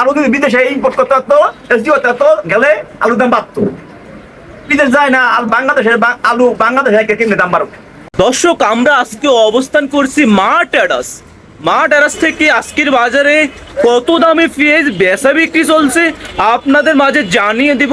আলু যদি বিদেশে ইম্পোর্ট করতে পারতো এসডি করতে গেলে আলুর দাম বাড়তো। বিদেশ যায় না আর বাংলাদেশের আলু বাংলাদেশে কেমনি দাম বাড়বে দর্শক, আমরা আজকে অবস্থান করছি মা টেরাস। মা টেরাস থেকে আজকের বাজারে কত দামে পেঁয়াজ বেচা বিক্রি চলছে, আপনাদের মাঝে জানিয়ে দেব।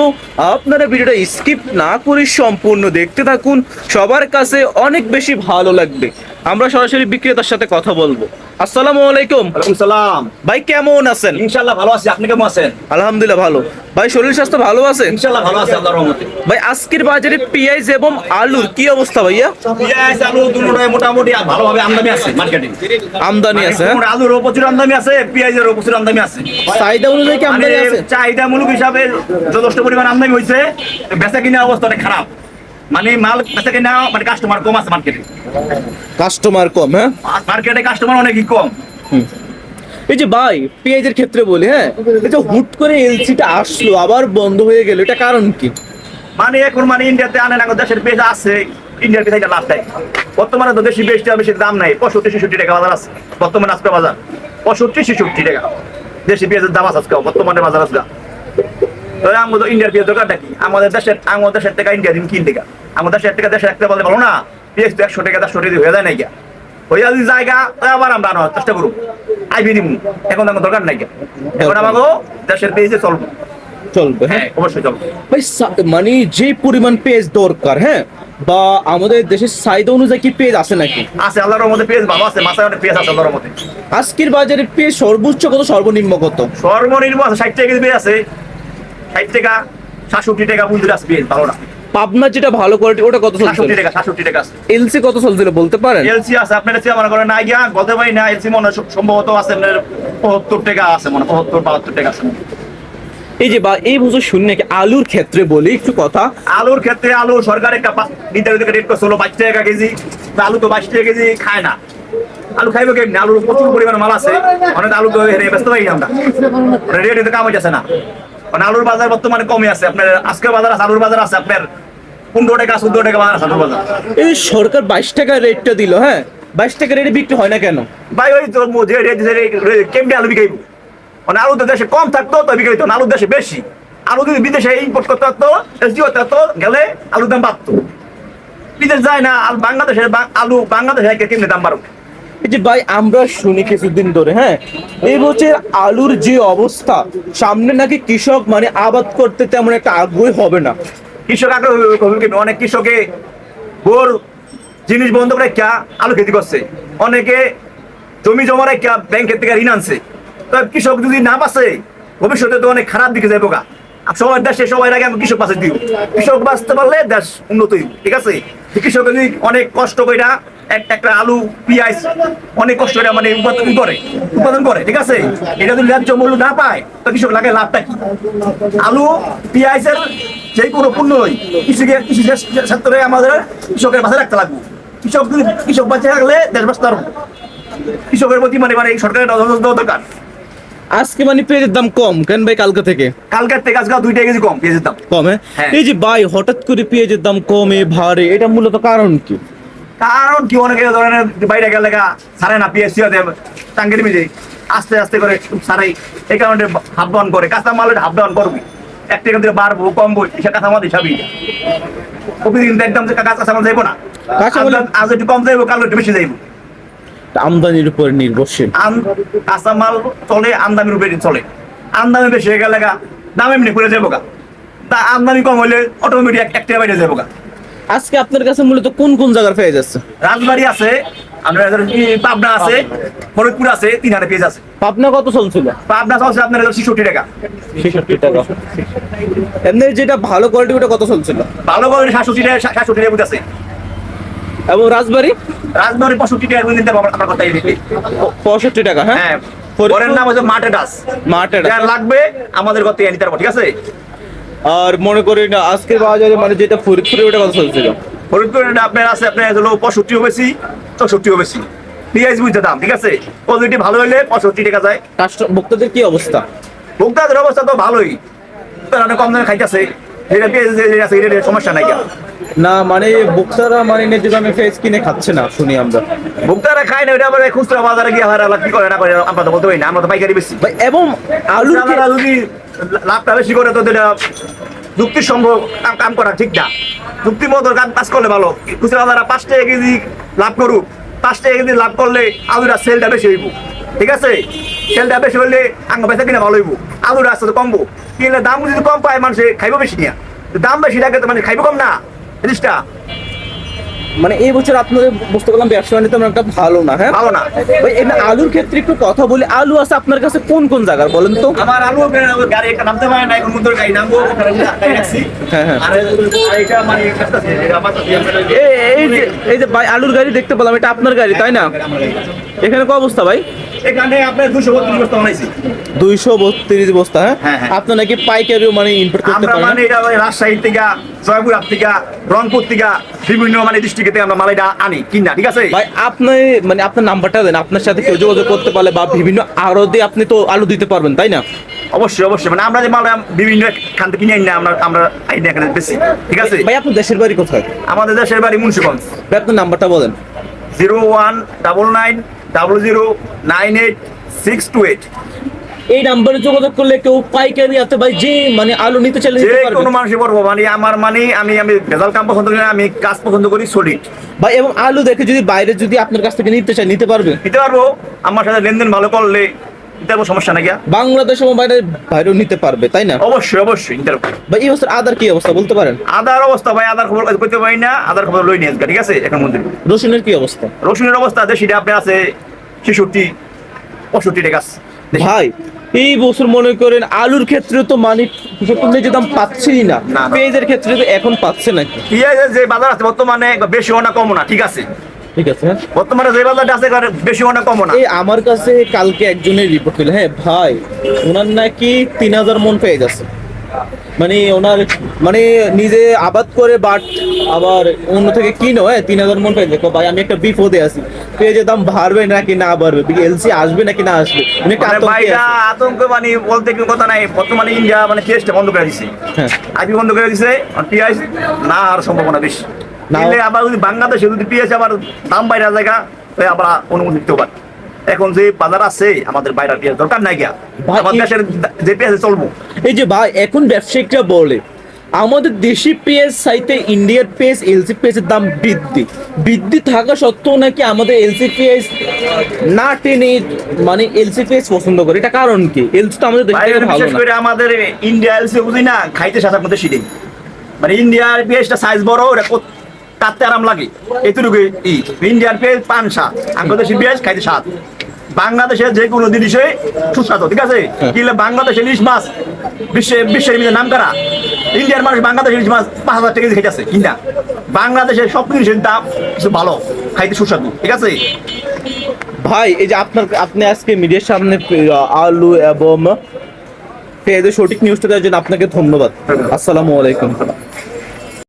আপনারা ভিডিওটা স্কিপ না করে সম্পূর্ণ দেখতে থাকুন। সবার কাছে অনেক বেশি ভালো লাগবে। আমরা সরাসরি বিক্রেতার সাথে কথা বলব। আসসালামু আলাইকুম। সালাম। ভাই কেমন আছেন? ইনশাল্লাহ ভালো আছি। আপনি কেমন আছেন? আলহামদুলিল্লাহ ভালো। ভাই শরীর স্বাস্থ্য ভালো আছে? ইনশাল্লাহ ভালো আছি আল্লাহর রহমতে। ভাই আজকের বাজারে পেঁয়াজ এবং আলুর কি অবস্থা ভাইয়া? পেঁয়াজ আলু দুটোই মোটামুটি ভালোভাবে আমদানি আছে মার্কেটে আমদানি আছে হ্যাঁ? আলুরও প্রচুর আমদানি আছে পেঁয়াজেরও প্রচুর আমদানি আছে। চাহিদা অনুযায়ী কি মানে আমদানি আছে চাহিদামূলক হিসাবে যথেষ্ট পরিমাণ আমদানি হয়েছে। বেচা কিনা অবস্থা অনেক খারাপ। মানে মাল মানে কাস্টমার কম আছে মার্কেটে কাস্টমার কম হ্যাঁ? মার্কেটে কাস্টমার অনেকই কম। এই যে ভাই পেঁয়াজের ক্ষেত্রে বলি হ্যাঁ? এই যে হুট করে এলসিটা আসলো আবার বন্ধ হয়ে গেল এটা কারণ কি? মানে এখন মানে ইন্ডিয়াতে আনেন এখন দেশের পেজ আছে ইন্ডিয়ার পেজ লাভ দেয় বর্তমানে তো দেশি পেজটা বেশি দাম নাই পঁয়ষট্টি ছেষট্টি টাকা বাজার আছে। বর্তমানে আজকে বাজার পঁয়ষট্টি ছেষট্টি টাকা। দেশি পেঁয়াজের দাম আছে আজকে বর্তমানে বাজার আজকে। তাহলে আমাদের ইন্ডিয়ার পেঁয়াজ দরকারটা কি? আমাদের দেশের আমাদের দেশের টাকা ইন্ডিয়া দিন কিন টাকা? আমাদের দেশের টাকা দেশে রাখতে বলতে পারো না পেঁয়াজ তো একশো টাকা দেড়শো টাকা হয়ে যায় হয়ে যদি জায়গা আবার আমরা আনার চেষ্টা আইবি দিমু। এখন এখন দরকার নাই এখন আমাকে দেশের পেজে চলবো। চলবে হ্যাঁ? হ্যাঁ অবশ্যই চলবো। ভাই মানে যে পরিমাণ পেজ দরকার হ্যাঁ? বা আমাদের দেশের চাহিদা অনুযায়ী কি পেঁয়াজ আছে নাকি? আছে আল্লাহর মধ্যে পেজ ভালো আছে মাথায় অনেক পেঁয়াজ আছে আল্লাহর মধ্যে আজকের বাজারে পেঁয়াজ সর্বোচ্চ কত সর্বনিম্ন কত? সর্বনিম্ন আছে ষাট টাকা কেজি পেঁয়াজ আছে। ষাট টাকা সাতষট্টি টাকা আছে ভালো না। পাবনার যেটা ভালো কোয়ালিটি ওটা কত চলছে? সাতষট্টি টাকা সাতষট্টি টাকা আছে। এলসি কত চলছিল বলতে পারেন? এলসি আছে আপনার মনে করেন না গিয়া বলতে পারি না এলসি মনে সম্ভবত আছে আপনার পঁচাত্তর টাকা আছে মনে হয় পঁচাত্তর বাহাত্তর টাকা আছে। এই যে বা এই নাকি আলুর ক্ষেত্রে বলি একটু কথা? আলুর ক্ষেত্রে আলু সরকার একটা নির্ধারিত রেট করছে হলো বাইশ টাকা কেজি আলু তো বাইশ টাকা কেজি খায় না। আলু খাইবে কেমনি? আলুর প্রচুর পরিমাণে মাল আছে অনেক আলু তো ব্যস্ত পাই আমরা। রেট এতে কাম হইতেছে না। মানে আলুর বাজার বর্তমানে কমে আছে। আপনার আজকে বাজার আছে আলুর বাজার আছে আপনার পনেরো টাকা চোদ্দ টাকা বাজার আছে আলুর বাজার। এই সরকার বাইশ টাকা রেটটা দিল হ্যাঁ? বাইশ টাকা রেটে বিক্রি হয় না কেন? ভাই ওই তো যে রেট কেমনি আলু বিকাইব? মানে আলু তো দেশে কম থাকতো তো বিকাইতো না আলু দেশে বেশি। আলু যদি বিদেশে ইম্পোর্ট করতে পারতো এসডি করতে পারতো গেলে আলুর দাম বাড়তো। বিদেশ যায় না আর বাংলাদেশের আলু বাংলাদেশে কেমনি দাম বাড়বে যে ভাই, আমরা শুনি কিছুদিন ধরে হ্যাঁ? এই বছর আলুর যে অবস্থা, সামনে নাকি কৃষক মানে আবাদ করতে তেমন একটা আগ্রহী হবে না। কৃষক আগ্রহ অনেক কৃষকে বোর জিনিস বন্ধ করে ক্যা আলু খেতি করছে। অনেকে জমি জমা রেখা ব্যাংকের থেকে ঋণ আনছে। তো কৃষক যদি না বাঁচে, ভবিষ্যতে তো অনেক খারাপ দিকে যাব গা সবার দেশে সবাই আগে আমি কৃষক বাঁচে দিব কৃষক বাঁচতে পারলে দেশ উন্নত ঠিক আছে? কৃষক যদি অনেক কষ্ট করে একটা একটা আলু পেঁয়াজ অনেক কষ্ট করে মানে উৎপাদন করে উৎপাদন করে ঠিক আছে? এটা যদি ন্যায্য মূল্য না পায় তো কৃষক লাগে লাভটা কি? আলু পেঁয়াজের যে কোনো পণ্যই কৃষকের কৃষি ক্ষেত্রে আমাদের কৃষকের বাঁচে রাখতে লাগবে। কৃষক যদি কৃষক বাঁচে রাখলে দেশ বাঁচতে পারব কৃষকের প্রতি মানে মানে সরকারের নজর দেওয়া দরকার। আজকে মানে পেঁয়াজের দাম কম কেন ভাই কালকে থেকে? কালকের থেকে আজকাল দুইটা কেজি কম পেঁয়াজের দাম। কম? হ্যাঁ। এই যে ভাই হঠাৎ করে পেঁয়াজের দাম কমে ভারে এটা মূলত কারণ কি? কারণ কি অনেকে ধরনের বাইরে গেলে সারে না পেঁয়াজ সিয়াতে টাঙ্গের মিজে আস্তে আস্তে করে সারাই এই কারণে হাফ ডাউন করে। কাঁচা মালের হাফ ডাউন করবি। একটা এখান থেকে বাড়বো কমবো সে কাঁচা মাল হিসাবই। প্রতিদিন একদম কাঁচা মাল যাইবো না। আজ- একটু কম যাইবো কাল একটু বেশি যাইবো। আমদানির উপর নির্ভরশীল। আম- কাঁচামাল চলে আমদানির উপরে চলে। আমদানি বেশি হয়ে গেলে দাম এমনি করে যাব গা। তা আমদানি কম হলে অটোমেটিক একটা বাইরে যাব গা। আজকে আপনার কাছে মূলত কোন কোন জায়গার পেঁয়াজ আছে রাজবাড়ি আছে আপনার পাবনা আছে ফরিদপুর আছে তিন হাজার পেজ আছে পাবনা কত চলছিল পাবনা চলছে আপনার ছিষট্টি টাকা। ছেষট্টি টাকা। এমনি যেটা ভালো কোয়ালিটি ওটা কত চলছিল ভালো করে সাতষট্টি টাকা সাতষট্টি টাকা আছে এবং রাজবাড়ি? রাজবাড়ি পঁয়ষট্টি টাকা দিতে আপনার কথাই দেখি পঁয়ষট্টি টাকা হ্যাঁ? হ্যাঁ নাম হচ্ছে লাগবে আমাদের কথা নিতে পারব ঠিক আছে? আর মনে করি না আজকের বাজারে মানে যেটা ফরিদপুরে ওটা কথা চলছিল। ফরিদপুর আপনার আছে আপনার হলো পঁয়ষট্টিও বেশি চৌষট্টিও বেশি পিঁয়াজ বুঝতে দাম ঠিক আছে? কোয়ালিটি ভালো হলে পঁয়ষট্টি টাকা যায়। কাস্টম ভোক্তাদের কি অবস্থা? ভোক্তাদের অবস্থা তো ভালোই। তারা অনেক কম দামে খাইতেছে। যেটা পেঁয়াজ আছে এটা সমস্যা নাই কেন? না মানে ভোক্তারা মানে ন্যায্য দামে ফেস কিনে খাচ্ছে না শুনি আমরা। ভোক্তারা খায় না ওটা আবার খুচরা বাজারে গিয়ে হয় কি করে না করে আমরা তো বলতে পারি না আমরা তো পাইকারি বেশি। ভাই এবং আলু যদি লাভটা বেশি করে তো যুক্তি সম্ভব, কাম- করা ঠিক না। যুক্তি মতো কাজ করলে ভালো। খুচরা বাজারে পাঁচ টাকা কেজি লাভ করুক। পাঁচ টাকা কেজি লাভ করলে আলুরা সেলটা বেশি হইব। ঠিক আছে? সেলটা বেশি হইলে আঙ্গ কিনা ভালো হইব। আলুর আসতে কমবো। কিনলে দাম যদি কম পায় মানুষে, খাইব বেশি নিয়া। দাম বেশি থাকে তো মানে খাইব কম না। জিনিসটা মানে এই বছর আপনাদের বুঝতে পারলাম ব্যবসা বাণিজ্য তেমন একটা ভালো না হ্যাঁ? ভালো না। ভাই এমনি আলুর ক্ষেত্রে একটু কথা বলি আলু আছে আপনার কাছে কোন কোন জায়গার বলেন তো? আমার আলু গাড়ি একটা নামতে পারে না এখন মুন্দর গাড়ি নামবো হ্যাঁ, হ্যাঁ। এটা মানে এই যে এই যে ভাই আলুর গাড়ি দেখতে পেলাম এটা আপনার গাড়ি তাই না? এখানে কত অবস্থা ভাই? এখানে আপনার দুশো বত্রিশ বস্তা বানাইছি। দুইশো বত্রিশ বস্তা হ্যাঁ? হ্যাঁ, হ্যাঁ। নাকি পাইকারিও মানে ইম্পোর্ট করতে পারেন? মানে এটা রাজশাহী থেকে জয়পুরহাট থেকে রংপুর থেকে বিভিন্ন মানে ডিস্ট্রিক্ট থেকে আমরা মালাইটা আনি কিনা ঠিক আছে? ভাই আপনি মানে আপনার নাম্বারটা দেন আপনার সাথে কেউ যোগাযোগ করতে পারলে বা বিভিন্ন আড়তে আপনি তো আলু দিতে পারবেন তাই না? অবশ্যই অবশ্যই। মানে আমরা যে মাল বিভিন্ন খান থেকে কিনে আনি না আমরা আমরা আইনি এখানে বেশি ঠিক আছে? ভাই আপনার দেশের বাড়ি কোথায়? আমাদের দেশের বাড়ি মুন্সিগঞ্জ। আপনার নাম্বারটা বলেন। Zero one double nine double zero nine eight six two eight এই নাম্বারে যোগাযোগ করলে কেউ পাইকারি আছে ভাই যে মানে আলু নিতে চাইলে যে কোনো পারবে মানুষই পড়ব মানে আমার মানে আমি আমি ভেজাল কাম পছন্দ করি আমি কাজ পছন্দ করি সলিড ভাই এবং আলু দেখে যদি বাইরে যদি আপনার কাছ থেকে নিতে চাই নিতে পারবে? নিতে পারব আমার সাথে লেনদেন ভালো করলে পারব সমস্যা নাকি বাংলাদেশ এবং বাইরে বাইরেও নিতে পারবে তাই না? অবশ্যই অবশ্যই নিতে পারব ভাই এই বছর আদার কি অবস্থা বলতে পারেন? আদার অবস্থা ভাই আদার খবর করতে পারি না আদার খবর লই নিয়ে ঠিক আছে? এখন মন্দির রসুনের কি অবস্থা? রসুনের অবস্থা আছে সেটা আপনার আছে ছেষট্টি পঁয়ষট্টি টাকা ভাই এই বছর মনে করেন আলুর ক্ষেত্রে তো মানে ন্যায্য দাম পাচ্ছেই না। না, না। পেঁয়াজের ক্ষেত্রে তো এখন পাচ্ছে নাকি? পেঁয়াজের যে বাজার আছে বর্তমানে বেশি না কমও না ঠিক আছে? ঠিক আছে। বর্তমানে যে বাজারটা আছে বেশি না কমও না। এই আমার কাছে কালকে একজনের রিপোর্ট পেল হ্যাঁ ভাই ওনার নাকি তিন হাজার মন পেয়ে যাচ্ছে। মানে ওনার মানে নিজে আবাদ করে বাট আবার অন্য থেকে কিনো হ্যাঁ তিন হাজার মন পেয়ে দেখো ভাই আমি একটা বিপদে আছি। পেঁয়াজের দাম বাড়বে নাকি না বাড়বে? এলসি আসবে নাকি না আসবে? মানে আতঙ্কে মানে বলতে কোনো কথা নাই। বর্তমানে ইন্ডিয়া মানে পেঁয়াজটা বন্ধ করে দিছে। হ্যাঁ। আইপি বন্ধ করে দিছে আর পেঁয়াজ না আর সম্ভাবনা বেশি। নিলে আবার যদি বাংলাদেশে যদি পেঁয়াজ আবার দাম বাইরে জায়গা তাহলে আবার অনুমতি দিতে পারে এখন যে বাজার আছে আমাদের বাইরে পেঁয়াজ দরকার নাই গিয়া আমাদের দেশের যে পেঁয়াজে চলবো। এই যে ভাই এখন ব্যবসায়িকরা বলে আমাদের দেশি পেঁয়াজ সাইতে ইন্ডিয়ার পেঁয়াজ এলসি পেঁয়াজের দাম বৃদ্ধি। বৃদ্ধি থাকা সত্ত্বেও নাকি আমাদের এলসি পেঁয়াজ না টেনে মানে এলসি পেঁয়াজ পছন্দ করে? এটা কারণ কি? এলসি তো আমাদের দেশ ভালো বিশেষ না। করে আমাদের ইন্ডিয়া এলসি বুঝি না খাইতে সাথে মধ্যে সিডে মানে ইন্ডিয়ার পেঁয়াজটা সাইজ বড় ওটা কাটতে আরাম লাগে। এতটুকু ই। ইন্ডিয়ান পেঁয়াজ পান স্বাদ। বাংলাদেশি পেঁয়াজ খাইতে স্বাদ। বাংলাদেশের যে কোনো জিনিসে সুস্বাদু ঠিক আছে? কিনলে বাংলাদেশের ইলিশ মাছ বিশ্বে বিশ্বের মধ্যে নাম করা? ইন্ডিয়ার মানুষ বাংলাদেশের ইলিশ মাছ পাঁচ হাজার টাকা দিয়ে খাইতেছে কিনা? বাংলাদেশের সব জিনিসের দাম কিছু ভালো খাইতে সুস্বাদু ঠিক আছে? ভাই এই যে আপনার আপনি আজকে মিডিয়ার সামনে আলু এবং পেঁয়াজের সঠিক নিউজটা দেওয়ার জন্য আপনাকে ধন্যবাদ। আসসালামু আলাইকুম।